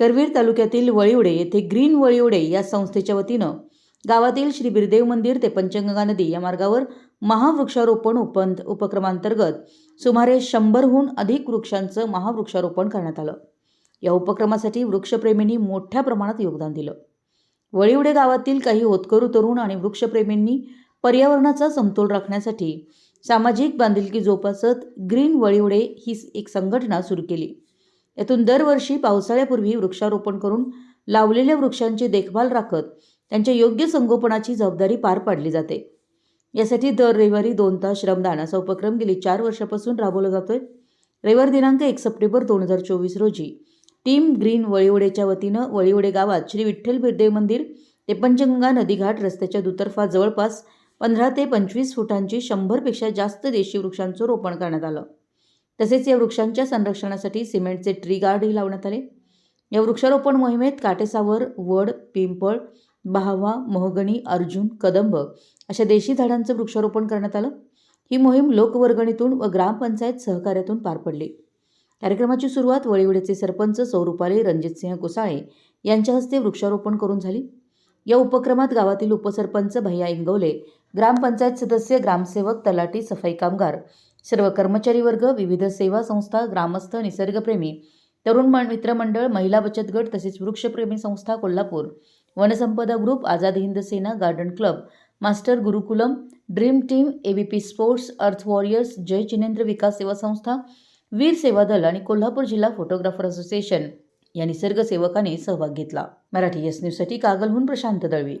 करवीर तालुक्यातील वळिवडे येथे ग्रीन वळिवडे या संस्थेच्या वतीनं गावातील श्री बिरदेव मंदिर ते पंचगंगा नदी या मार्गावर महावृक्षारोपण उपंत उपक्रमांतर्गत सुमारे शंभरहून अधिक वृक्षांचं महावृक्षारोपण करण्यात आलं. या उपक्रमासाठी वृक्षप्रेमींनी मोठ्या प्रमाणात योगदान दिलं. वळिवडे गावातील काही होतकरू तरुण आणि वृक्षप्रेमींनी पर्यावरणाचा समतोल राखण्यासाठी सामाजिक बांधिलकी जोपासत ग्रीन वळीवडे ही एक संघटना सुरू केली. यातून दरवर्षी पावसाळ्यापूर्वी वृक्षारोपण करून लावलेल्या वृक्षांची देखभाल राखत त्यांच्या योग्य संगोपनाची जबाबदारी पार पाडली जाते. यासाठी दर रविवारी दोन तास श्रमदान असा उपक्रम गेली चार वर्षापासून राबवला जातोय. रविवार दिनांक एक सप्टेंबर दोन हजार चोवीस रोजी टीम ग्रीन वळीवडेच्या वतीनं वळीवडे गावात श्री विठ्ठल बिरदेव मंदिर ते पंचगंगा नदीघाट रस्त्याच्या दुतर्फा जवळपास पंधरा ते पंचवीस फुटांची शंभरपेक्षा जास्त देशी वृक्षांचं रोपण करण्यात आलं. तसेच या वृक्षांच्या संरक्षणासाठी सिमेंटचे ट्री गार्डही लावण्यात आले. या वृक्षारोपण मोहिमेत काटेसावर वड पिंपळ बहावा मोहगणी अर्जुन कदंब अशा देशी झाडांचं वृक्षारोपण करण्यात आलं. ही मोहीम लोकवर्गणीतून व ग्रामपंचायत सहकार्यातून पार पडली. कार्यक्रमाची सुरुवात वळीवडेचे सरपंच सौरूपाले रणजितसिंह कोसाळे यांच्या हस्ते वृक्षारोपण करून झाली. या उपक्रमात गावातील उपसरपंच भैया इंगवले ग्रामपंचायत सदस्य ग्रामसेवक तलाटी सफाई कामगार सर्व कर्मचारी वर्ग विविध सेवा संस्था ग्रामस्थ निसर्गप्रेमी तरुण मं- मित्रमंडळ महिला बचत गट तसेच वृक्षप्रेमी संस्था Kolhapur Vansampada group Azad Hind Sena garden club master Gurukulam dream team ABP sports earth warriors Jai Jinendra Vikas Seva Sanstha वीर सेवा दल आणि कोल्हापूर जिल्हा फोटोग्राफर असोसिएशन या निसर्गसेवकांनी सहभाग घेतला. मराठी एस न्यूजसाठी कागलहून प्रशांत दळवी.